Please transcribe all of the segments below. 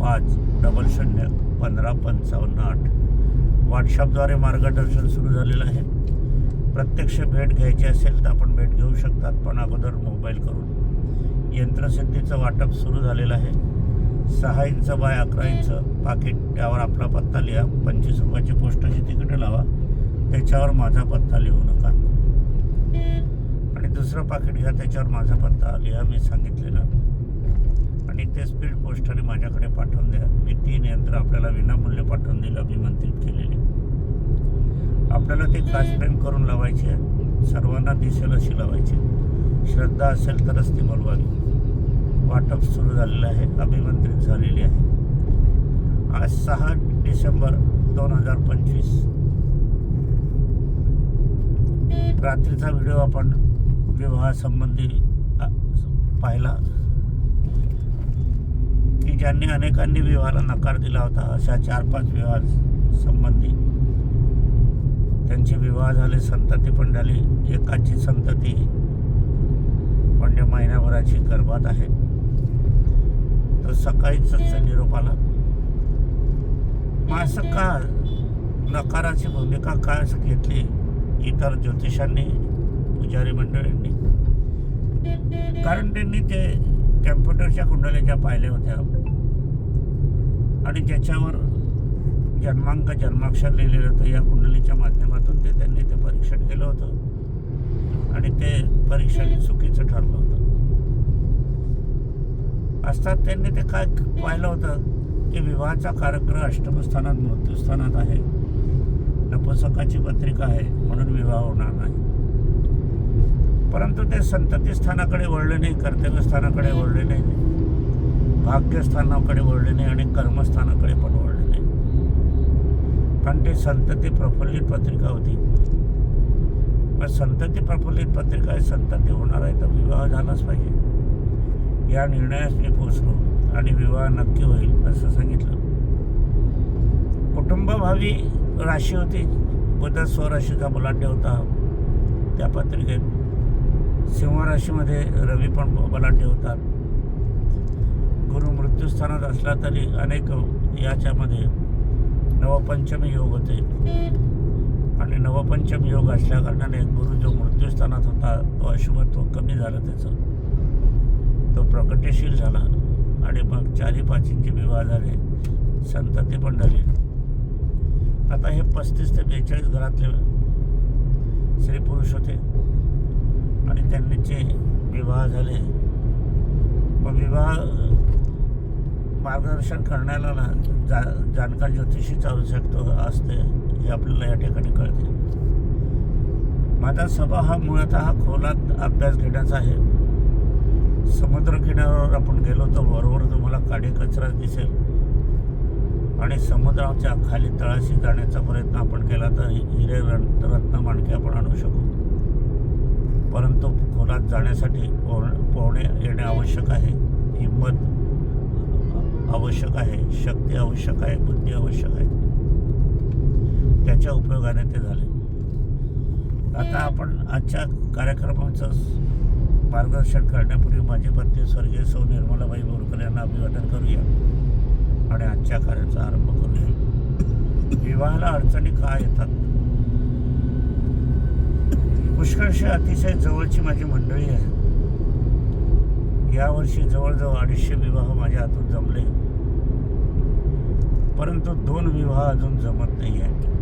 पाच डबल शून्य पंधरा पंचावन्न आठ. व्हॉट्सअपद्वारे मार्गदर्शन सुरू झालेलं आहे. प्रत्यक्ष भेट घ्यायची असेल तर आपण भेट घेऊ शकतात पण अगोदर मोबाईल करून. यंत्रसिद्धीचं वाटप सुरू झालेलं आहे. सहा इंच बाय अकरा इंच पाकिट त्यावर आपला पत्ता लिहा. पंचवीस रुपयाची पोस्टाची तिकीटं लावा. त्याच्यावर माझा पत्ता लिहू नका. आणि दुसरं पाकिट घ्या त्याच्यावर माझा पत्ता लिहा. मी सांगितलेला. आणि ते स्पीड पोस्टाने माझ्याकडे पाठवून द्या. मी तीन यंत्र आपल्याला विनामूल्य पाठवून दिलं अभिमंत्रित केलेली. आपल्याला ते खास करून लावायचे आहे. सर्वांना दिसेल अशी लावायची श्रद्धा असेल तरच ती बोलवावी वाटप सुरू झालेलं आहे. अभिमंत्रित झालेली आहे. आज सहा डिसेंबर दोन हजार पंचवीस. रात्रीचा व्हिडिओ आपण विवाहासंबंधी पाहिला. ज्यांनी अनेकांनी विवाहाला नकार दिला होता अशा चार पाच विवाह संबंधी. त्यांचे विवाह झाले संतती पण झाली. एकाची संतती म्हणजे महिन्याभराची गर्भात आहे. तर सकाळीच निरोप आला. माणसं असं का नकाराची भूमिका काय असं घेतली? इतर ज्योतिषांनी पुजारी मंडळींनी. कारण त्यांनी ते कॅम्प्युटरच्या कुंडल्या ज्या पाहिल्या होत्या. आणि ज्याच्यावर जन्मांक जन्माक्षर लिहिलेलं होतं या कुंडलीच्या माध्यमातून ते त्यांनी ते परीक्षण केलं होतं. आणि ते परीक्षण चुकीचं ठरलं होतं. असतात त्यांनी ते काय पाहिलं होतं की विवाहाचा कार्यक्रम अष्टमस्थानात मृत्यूस्थानात आहे. नपुसकाची पत्रिका आहे म्हणून विवाह होणार नाही. परंतु ते संतती स्थानाकडे वळले नाही कर्तव्य स्थानाकडे वळले नाही. भाग्यस्थानाकडे वळले नाही आणि कर्मस्थानाकडे पण वळले नाही. कारण ते संतती प्रफुल्लित पत्रिका होती. पण संतती प्रफुल्लित पत्रिका आहे संतती होणार आहे तर विवाह झालाच पाहिजे. या निर्णयास मी पोचलो आणि विवाह नक्की होईल असं सांगितलं. कुटुंबभावी राशी होती. बुध स्वराशीचा बलाढ्य होता त्या पत्रिकेत. सिंह राशीमध्ये रवी पण बलाढ्य होतात. गुरु मृत्यूस्थानात असला तरी अनेक याच्यामध्ये नवपंचमी योग होते. आणि नवपंचम योग असल्या कारणाने गुरु जो मृत्यूस्थानात होता तो अशुभत्व कमी झालं त्याचं. तो प्रकटशील झाला आणि मग चारी पाचींचे विवाह झाले संतती पण झाली. आता हे पस्तीस ते बेचाळीस घरातले स्त्री पुरुष होते. आणि त्यांचे विवाह झाले. मग विवाह मार्गदर्शन करण्याला ना जा जाणकार ज्योतिषीच आवश्यकता असते. हे आपल्याला या ठिकाणी कळते. माझा सभा हा मुळात खोलात अभ्यास घेण्याचा आहे. समुद्रकिनाऱ्यावर आपण गेलो तर बरोबर तुम्हाला काडी कचरा दिसेल. आणि समुद्राच्या खाली तळाशी जाण्याचा प्रयत्न आपण केला तर हिरे रत्न माणके आपण आणू शकू. परंतु खोलात जाण्यासाठी पोहणे येणे आवश्यक आहे. हिंमत आवश्यक आहे शक्ती आवश्यक आहे बुद्धी आवश्यक आहे. त्याच्या उपयोगाने ते झाले. आता आपण आजच्या कार्यक्रमाचं मार्गदर्शन करण्यापूर्वी माझी पत्नी स्वर्गीय सौ निर्मलाबाई बोरकर यांना अभिवादन करूया आणि आजच्या कार्याचा आरंभ करूया. विवाहाला अडचणी का येतात? पुष्कळशी अतिशय जवळची माझी मंडळी आहे. यावर्षी जवळजवळ अडीचशे विवाह माझ्या हातून जमले. परंतु दोन विवाह अजून जमत नाही आहे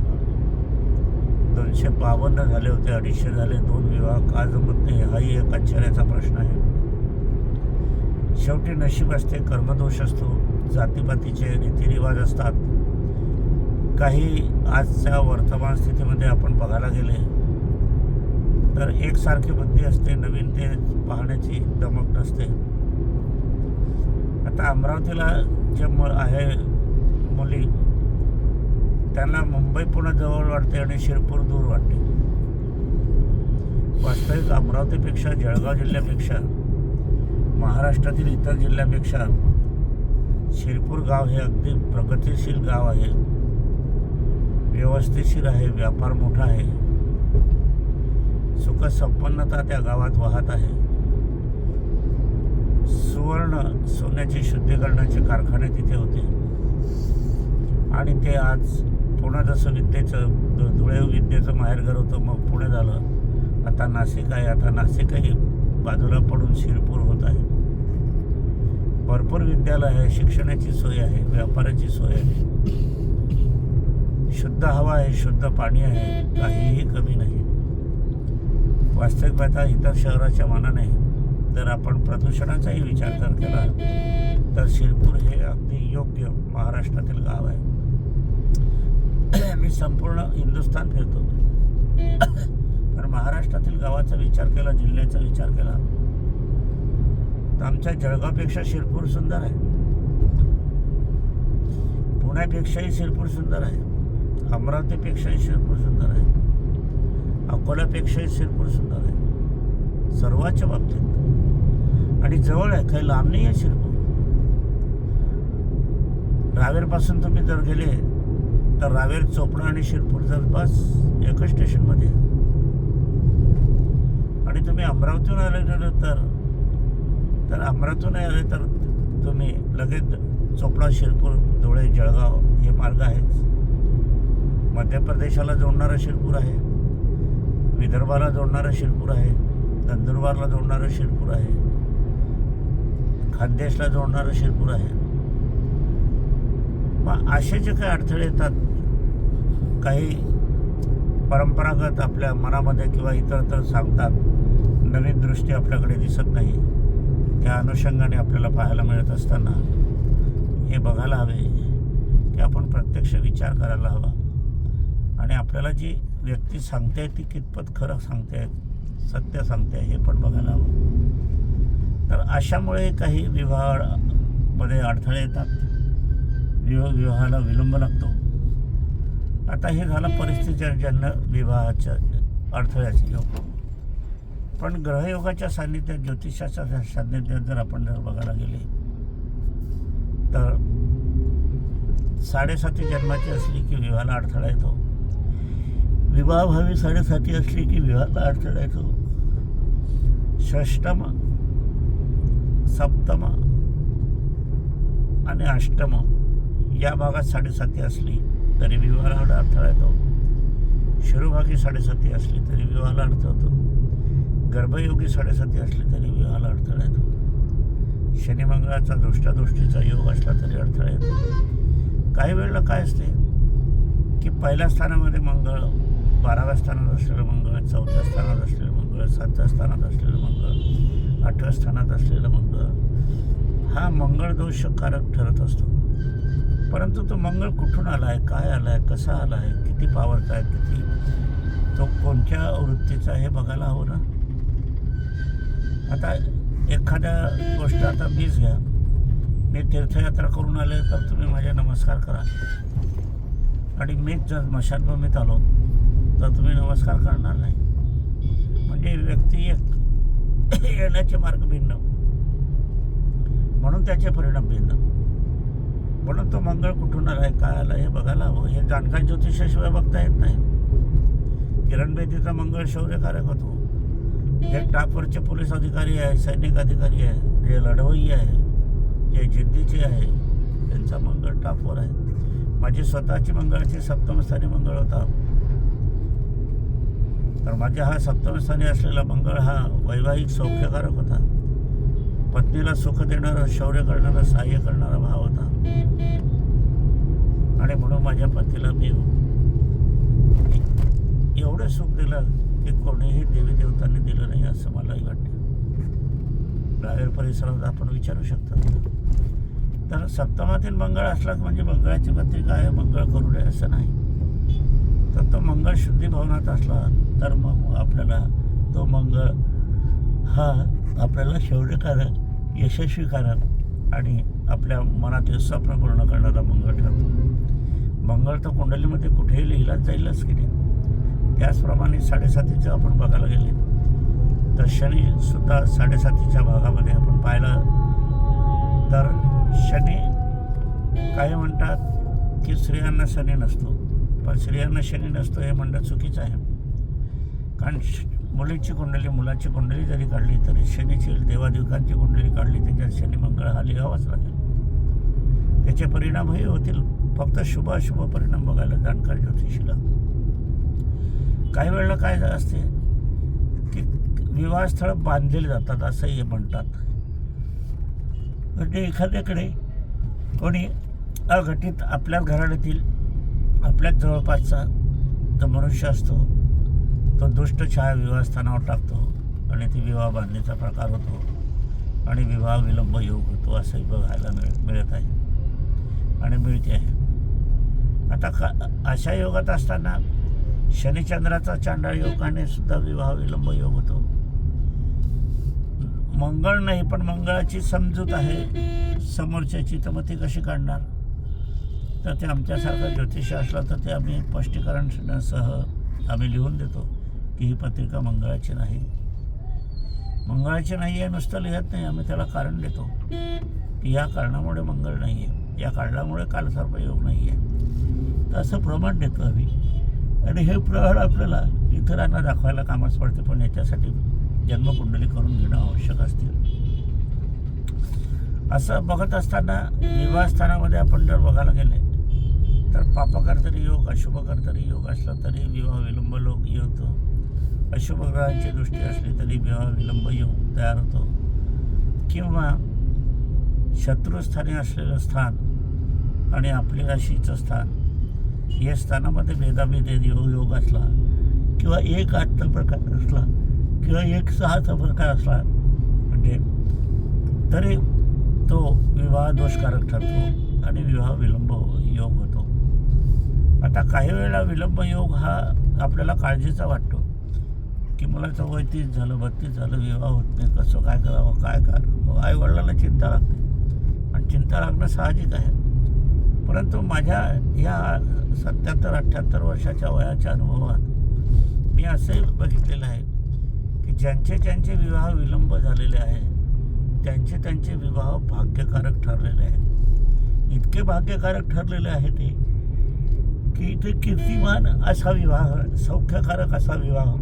दोनशे बावन्न झाले होते अडीचशे झाले दोन विवाह का जमत नाही हाही एक आश्चर्याचा प्रश्न आहे. शेवटी नशीब असते कर्मदोष असतो जातीपातीचे रीतिरिवाज असतात. काही आजच्या वर्तमान स्थितीमध्ये आपण बघायला गेले तर एकसारखी बुद्धी असते नवीन ते पाहण्याची दमक नसते. आता अमरावतीला जे म आहे मुली. त्यांना मुंबई पुणे जवळ वाटते आणि शिरपूर दूर वाटते. वास्तविक अमरावतीपेक्षा जळगाव जिल्ह्यापेक्षा महाराष्ट्रातील इतर जिल्ह्यापेक्षा शिरपूर गाव हे अगदी प्रगतिशील गाव आहे. व्यवस्थिशीर आहे व्यापार मोठा आहे. सुखसंपन्नता त्या गावात वाहत आहे. सुवर्ण सोन्याचे शुद्धीकरणाचे कारखाने तिथे होते. आणि ते आज पुणे जसं विद्येचं धुळे विद्येचं माहेरघर होतं मग पुणे झालं. आता नाशिक आहे आता नाशिकही बाजूला पडून शिरपूर होत आहे. भरपूर विद्यालय आहे शिक्षणाची सोय आहे व्यापाराची सोय आहे. शुद्ध हवा आहे शुद्ध पाणी आहे काहीही कमी नाही. वास्तविक पाहता इतर शहराच्या मानाने जर आपण प्रदूषणाचाही विचार जर केला तर शिरपूर हे अगदी योग्य महाराष्ट्रातील गाव आहे. मी संपूर्ण हिंदुस्थान फिरतो. पण महाराष्ट्रातील गावाचा विचार केला जिल्ह्याचा विचार केला तर आमच्या जळगावपेक्षा शिरपूर सुंदर आहे. पुण्यापेक्षाही शिरपूर सुंदर आहे. अमरावतीपेक्षाही शिरपूर सुंदर आहे. अकोल्यापेक्षाही शिरपूर सुंदर आहे. सर्वाच्या बाबतीत. आणि जवळ आहे काही लांब नाही आहे शिरपूर. रावेरपासून तुम्ही जर गेले तर रावेर चोपडा आणि शिरपूर जवळपास एकच स्टेशनमध्ये. आणि तुम्ही अमरावतीहून आले तर- तर तर अमरावतीहून आले तर तुम्ही लगेच चोपडा शिरपूर धुळे जळगाव हे मार्ग आहेच मध्य प्रदेशाला जोडणारं शिरपूर आहे. विदर्भाला जोडणारं शिरपूर आहे. नंदुरबारला जोडणारं शिरपूर आहे. खानदेशला जोडणारं शिरपूर आहे. मग असे जे काही अडथळे येतात काही परंपरागत आपल्या मनामध्ये किंवा इतरत्र सांगतात नवीन दृष्टी आपल्याकडे दिसत नाही. त्या अनुषंगाने आपल्याला पाहायला मिळत असताना हे बघायला हवे की आपण प्रत्यक्ष विचार करायला हवा. आणि आपल्याला जी व्यक्ती सांगते ती कितपत खरं सांगते सत्य सांगते हे पण बघायला हवं. तर अशामुळे काही विवाहामध्ये अडथळे येतात. विवाह विवाहाला विलंब लागतो. आता हे झालं परिस्थितीजन्य विवाहाच्या अडथळ्याचे योग. पण ग्रहयोगाच्या सान्निध्यात ज्योतिषाच्या सान्निध्यात जर आपण जर बघायला गेले तर साडेसाती जन्माची असली की विवाहाला अडथळा येतो. विवाह भावी साडेसाती असली की विवाहाला अडथळा येतो. षष्टम सप्तम आणि अष्टम या भागात साडेसाती असली तरी विवाहाला अडथळा येतो. शिरोभागी साडेसाती असली तरी विवाहाला अडथळा होतो गर्भयोगी साडेसाती असली तरी विवाहाला अडथळा येतो. शनिमंगळाचा दृष्टादृष्टीचा योग असला तरी अडथळा येतो. काही वेळेला काय असते की पहिल्या स्थानामध्ये मंगळ बाराव्या स्थानात असलेलं मंगळ चौथ्या स्थानात असलेलं मंगळ सातव्या स्थानात असलेलं मंगळ आठव्या स्थानात असलेलं मंगळ. हा मंगळ दोषकारक ठरत असतो. परंतु तो मंगळ कुठून आला आहे काय आला आहे कसा आला आहे किती पावरचा आहे? किती? तो कोणत्या वृत्तीचा हे बघायला हवं ना? आता एखाद्या गोष्ट आता मीच घ्या. मी तीर्थयात्रा करून आले तर तुम्ही माझे नमस्कार करा. आणि मीच जर मशानभूमीत आलो तर तुम्ही नमस्कार करणार नाही. म्हणजे व्यक्ती एक येण्याचे मार्ग भिन्न. म्हणून त्याचे परिणाम भिन्न. म्हणून तो मंगळ कुठून आलाय काय आलाय हे बघायला हवं. हे जाणकार ज्योतिषाशिवाय बघता येत नाही. किरण बेदीचा मंगळ शौर्यकारक होतो. जे टापवरचे पोलीस अधिकारी आहे सैनिक अधिकारी आहे जे लढवई आहे जे जिद्दीचे आहे त्यांचा मंगळ टापवर आहे. माझी स्वतःची मंगळाची सप्तमस्थानी मंगळ होता. तर माझ्या हा सप्तमस्थानी असलेला मंगळ हा वैवाहिक सौख्यकारक होता. पत्नीला सुख देणारा शौर्य करणारा सहाय्य करणारा भाव होता. आणि म्हणून माझ्या पतीला मी एवढं सुख दिलं की कोणीही देवी देवतांनी दिलं नाही असं मलाही वाटतं. बाहेर परिसरात आपण विचारू शकता. तर सप्तमातील मंगळ असला म्हणजे मंगळाची पत्रिका आहे मंगळ करू नये असं नाही. तर तो मंगळ शुद्धी भवनात असला तर मग आपल्याला तो मंगळ हा आपल्याला शौर्यकारक यशस्वीकारक आणि आपल्या मनातील स्वप्न पूर्ण करणारा मंगळ ठरतो. मंगळ तर कुंडलीमध्ये कुठेही लिहिलाच जाईलच की नाही. त्याचप्रमाणे साडेसातीचं आपण बघायला गेले तर शनी सुद्धा साडेसातीच्या भागामध्ये आपण पाहिलं. तर शनी काही म्हणतात की स्त्रियांना शनी नसतो पण स्त्रियांना शनी नसतो हे म्हणणं चुकीचं आहे. कारण श- मुलीची कुंडली मुलाची कुंडली जरी काढली तरी शनीची देवादेवकांची कुंडली काढली त्याच्यात शनिमंगळ हा लिहावाच लागेल त्याचे परिणामही होतील. फक्त शुभ अशुभ परिणाम बघायला जाणकार ज्योतिषीला. काही वेळेला काय असते की विवाहस्थळ बांधलेले जातात असंही म्हणतात. म्हणजे एखाद्याकडे कोणी अघटित आपल्याच घराण्यातील आपल्याच जवळपासचा जो मनुष्य असतो तो दुष्ट छाया विवाहस्थानावर टाकतो आणि ती विवाह बांधणीचा प्रकार होतो आणि विवाह विलंब योग होतो असंही बघायला मिळ मिळत आहे. आणि मिळते आहे. आता का अशा योगात असताना शनिचंद्राचा चांडाळ योगाने सुद्धा विवाह विलंब योग होतो. मंगळ नाही पण मंगळाची समजूत आहे. समोरच्याची तर मग ती कशी काढणार? तर ते आमच्यासारखं ज्योतिष असलं तर ते आम्ही स्पष्टीकरणासह आम्ही लिहून देतो. की ही पत्रिका मंगळाची नाही. मंगळाची नाही आहे नुसतं लिहत नाही. आम्ही त्याला कारण देतो. की या कारणामुळे मंगळ नाही आहे. या कारणामुळे कालसर्प योग नाही आहे. तर असं प्रमाण देतो आम्ही. आणि हे प्रहर आपल्याला इतरांना दाखवायला कामास पडते पण याच्यासाठी जन्मकुंडली करून घेणं आवश्यक असते. असं बघत असताना विवाहस्थानामध्ये आपण जर बघायला गेले तर पापकर्तरी योग अशुभकर्तरी योग असला तरी विवाह विलंब योग होतो अशुभ ग्रहांची दृष्टी असली तरी विवाह विलंब योग तयार होतो. किंवा शत्रुस्थानी असलेलं स्थान आणि आपली राशीचं स्थान या स्थानामध्ये भेदाभेद योग योग असला किंवा एक आठचा प्रकार असला किंवा एक सहाचा प्रकार असला म्हणजे तरी तो विवाह दोषकारक ठरतो आणि विवाह विलंब योग होतो. आता काही वेळा विलंब योग हा आपल्याला काळजीचा वाटतो. की मुलाचं वय तीस झालं बत्तीस झालं विवाह होत नाही. कसं काय करावं काय करावं? हो, आई वडिलांना चिंता लागते. आणि चिंता लागणं साहजिक आहे. परंतु माझ्या या सत्याहत्तर अठ्ठ्याहत्तर वर्षाच्या वयाच्या अनुभवात मी असंही बघितलेलं आहे की ज्यांचे ज्यांचे विवाह विलंब झालेले आहे त्यांचे त्यांचे विवाह भाग्यकारक ठरलेले आहेत. इतके भाग्यकारक ठरलेले आहे ते की ते कीर्तिमान असा विवाह सौख्यकारक असा विवाह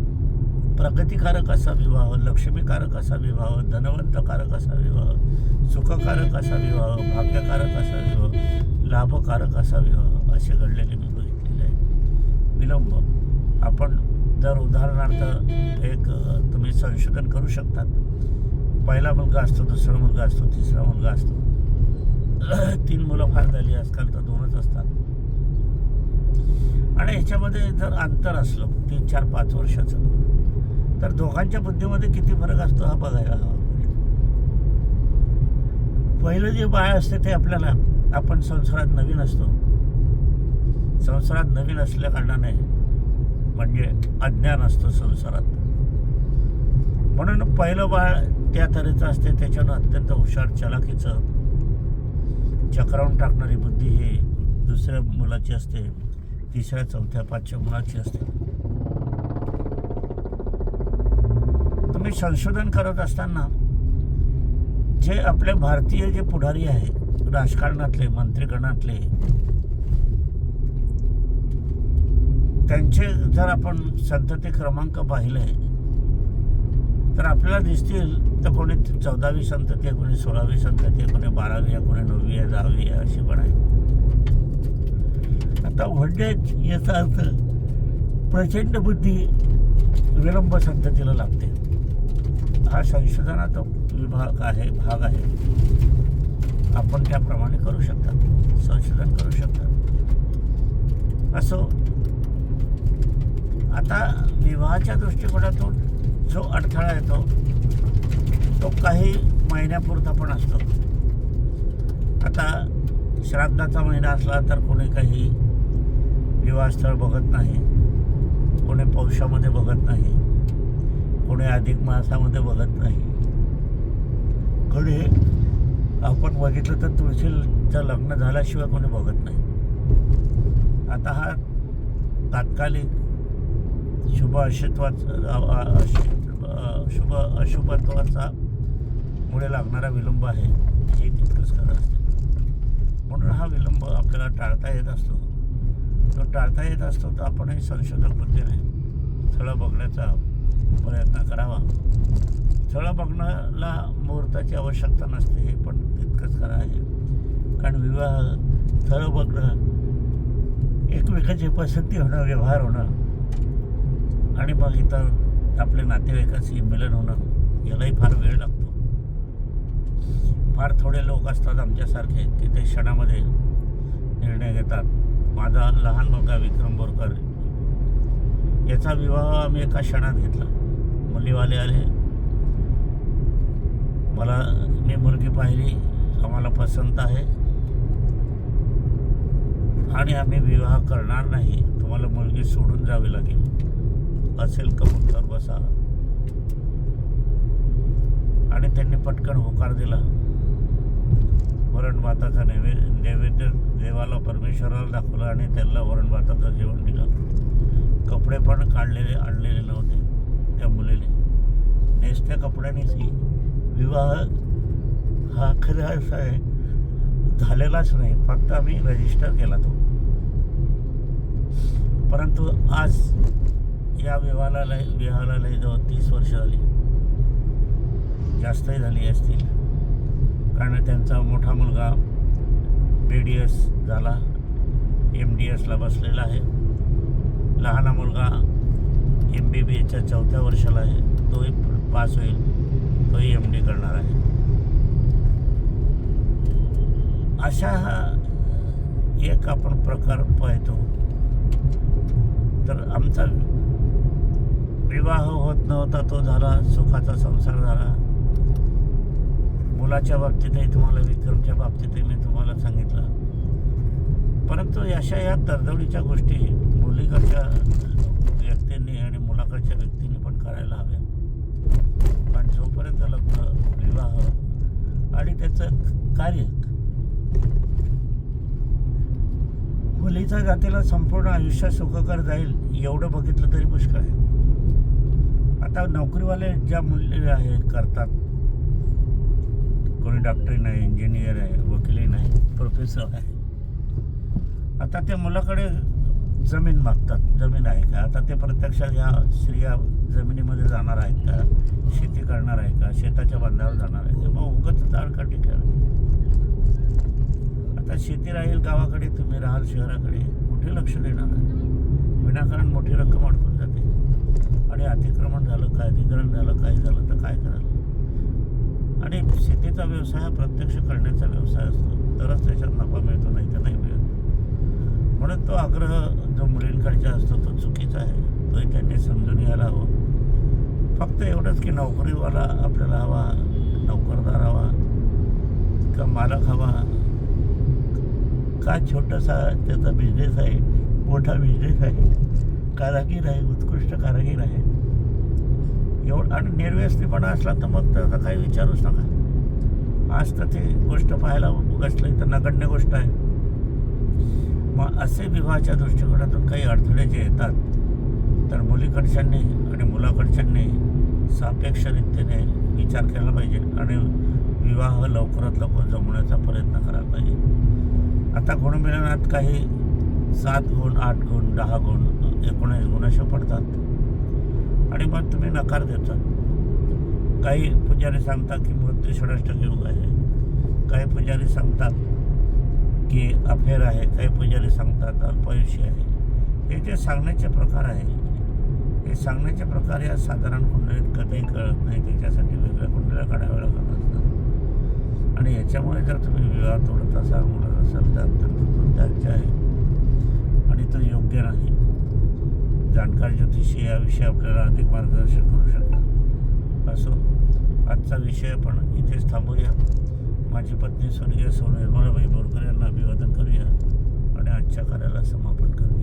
प्रगतिकारक असा विवाह लक्ष्मीकारक असा विवाह धनवंतकारक असा विवाह सुखकारक असा विवाह भाग्यकारक असा विवाह लाभकारक असा विवाह असे घडलेले मी बघितलेले आहे विलंब आपण जर उदाहरणार्थ एक तुम्ही संशोधन करू शकतात. पहिला मुलगा असतो दुसरा मुलगा असतो तिसरा मुलगा असतो. तीन मुलं फार झाली आजकाल तर दोनच असतात. आणि ह्याच्यामध्ये जर अंतर असलं तीन चार पाच वर्षाचं तर दोघांच्या बुद्धीमध्ये किती फरक असतो हा बघायला हवा. पहिलं जे बाळ असते ते आपल्याला आपण संसारात नवीन असतो. संसारात नवीन असल्या कारणाने म्हणजे अज्ञान असतो संसारात. म्हणून पहिलं बाळ त्या तऱ्हेचं असते त्याच्यानं अत्यंत हुशार चलाखीचं चक्रावून टाकणारी बुद्धी ही दुसऱ्या मुलाची असते तिसऱ्या चौथ्या पाचव्या मुलाची असते. तुम्ही संशोधन करत असताना जे आपले भारतीय जे पुढारी आहे राजकारणातले मंत्रीगणातले त्यांचे जर आपण संतती क्रमांक पाहिले तर आपल्याला दिसतील तर कोणी चौदावी संतती आहे कोणी सोळावी संतती आहे कोणी बारावी आहे कोणी नववी आहे दहावी आहे अशी पण आहे. आता म्हणजे याचा अर्थ प्रचंड बुद्धी विलंब संततीला लागते. हा संशोधनाचा विभाग आहे भाग आहे. आपण त्याप्रमाणे करू शकतात संशोधन करू शकतात असो आता विवाहाच्या दृष्टिकोनातून जो अडथळा येतो तो काही महिन्यापुरता पण असतो. आता श्राद्धाचा महिना असला तर कोणी काही विवाहस्थळ बघत नाही कोणी पौषामध्ये बघत नाही. कोणी अधिक मासामध्ये बघत नाही. कडे आपण बघितलं तर तुळशीचं लग्न झाल्याशिवाय कोणी बघत नाही. आता हा तात्कालिक शुभ अशुत्वाचा शुभ अशुभत्वाचा मुळे लागणारा विलंब आहे हे तितकंच खरं असते. म्हणून हा विलंब आपल्याला टाळता येत असतो. तो टाळता येत असतो तर आपणही संशोधक बुद्धीने स्थळं बघण्याचा प्रयत्न करावा. स्थळं बघण्याला मुहूर्ताची आवश्यकता नसते हे पण तितकंच खरं आहे. कारण विवाह स्थळं बघणं एकमेकाची पसंती होणं व्यवहार होणं आणि मग इतर आपले नातेवाईकाशी मिलन होणं यालाही फार वेळ लागतो. फार थोडे लोक असतात आमच्यासारखे की ते क्षणामध्ये निर्णय घेतात. माझा लहान मुलगा विक्रम बोरकर याचा विवाह आम्ही एका क्षणात घेतला. मुलीवाले आले. मला मी मुलगी पाहिली. आम्हाला पसंत आहे. आणि आम्ही विवाह करणार नाही. तुम्हाला मुलगी सोडून जावी लागेल. असेल कबूल तर बसा. आणि त्यांनी पटकन होकार दिला. वरण भाताचा नैवेद्य नैवेद्य देवाला परमेश्वराला दाखवला आणि त्यांना वरण भाताचं जेवण दिलं. कपडे पण काढलेले आणलेले नव्हते त्या मुलीने. नेसत्या कपड्यानेच विवाह हा खरा असा आहे झालेलाच नाही फक्त आम्ही रजिस्टर केला तो. परंतु आज या विवाहाला लय विवाहाला लय जवळ तीस वर्ष झाली. जास्तही झाली असतील. कारण त्यांचा मोठा मुलगा पी डी एस झाला एम डी एसला बसलेला आहे. लहान मुलगा एम बी बी एच्या चौथ्या वर्षाला आहे. तोही पास होईल. तोही एम डी करणार आहे. अशा हा एक आपण प्रकार पाहतो. तर आमचा विवाह होत नव्हता तो झाला सुखाचा संसार झाला. मुलाच्या बाबतीतही तुम्हाला विक्रमच्या बाबतीतही मी तुम्हाला सांगितलं. परंतु अशा या तडजोडीच्या गोष्टी मुलीकडच्या व्यक्तींनी आणि मुलाकडच्या व्यक्तींनी पण करायला हव्या पण जोपर्यंत लग्न विवाह आणि त्याचं कार्य मुलीच्या जातीला संपूर्ण आयुष्य सुखकर जाईल एवढं बघितलं तरी पुष्कळ आहे. आता नोकरीवाले ज्या मुली आहे करतात. कोणी डॉक्टरी नाही इंजिनियर आहे वकिली नाही प्रोफेसर आहे. आता त्या मुलाकडे जमीन मागतात जमीन आहे का? आता ते प्रत्यक्षात या स्त्रिया जमिनीमध्ये जाणार आहेत का? शेती करणार आहे का? शेताच्या बांधावर जाणार आहे का? मग उगत अडकाटी ठेवायची आता शेती राहील गावाकडे तुम्ही राहाल शहराकडे कुठे लक्ष देणार विनाकारण मोठी रक्कम अडकून जाते. आणि अतिक्रमण झालं काय अधिकरण झालं काय झालं तर काय कराल? आणि शेतीचा व्यवसाय हा प्रत्यक्ष करण्याचा व्यवसाय असतो. तरच त्याच्यात नफा मिळतो नाही तर नाही मिळत. म्हणून तो आग्रह जो मुलींकडचा असतो तो चुकीचा आहे. तोही त्यांनी समजून घ्यायला हवं. फक्त एवढंच की नोकरीवाला आपल्याला हवा नोकरदार हवा का मालक हवा. का छोटासा त्याचा बिझनेस आहे मोठा बिझनेस आहे कारागीर आहे उत्कृष्ट कारागीर आहे. एवढं आणि निर्व्यसनीपणा असला तर मग त्याचा काही विचारूच नका. आज तर ते गोष्ट पाहायला बसली तर नगण्य गोष्ट आहे. मग असे विवाहाच्या दृष्टिकोनातून काही अडथळे जे येतात तर मुलीकडच्यांनी आणि मुलाकडच्यांनी सापेक्षरित्याने विचार केला पाहिजे आणि विवाह लवकरात लवकर जमवण्याचा प्रयत्न करायला पाहिजे. आता गुणमिलनात काही सात गुण आठ गुण दहा गुण एकोणीस गुण असे पडतात. आणि मग तुम्ही नकार देता. काही पुजारी सांगतात की मृत्यू षडष्ट योग आहे. काही पुजारी सांगतात की अफेअर आहे काही पुजारी सांगतात अल्पायुष्य आहे. हे जे सांगण्याचे प्रकार आहे हे सांगण्याचे प्रकार या साधारण कुंडलीत कधीही कळत नाही. त्याच्यासाठी वेगळ्या कुंडल्या काढाव्या लागत असतात. आणि याच्यामुळे जर तुम्ही विवाह तोडत असाल म्हणत असाल तर अत्यंत दुर्दैवाचे आहे आणि तो योग्य नाही जाणकार ज्योतिषी याविषयी आपल्याला अधिक मार्गदर्शन करू शकतात. असो आजचा विषय आपण इथेच थांबूया. माझी पत्नी स्वर्गीय सौ निर्मलाबाई बोरकर यांना अभिवादन करूया आणि आजच्या कार्याला समापन करूया.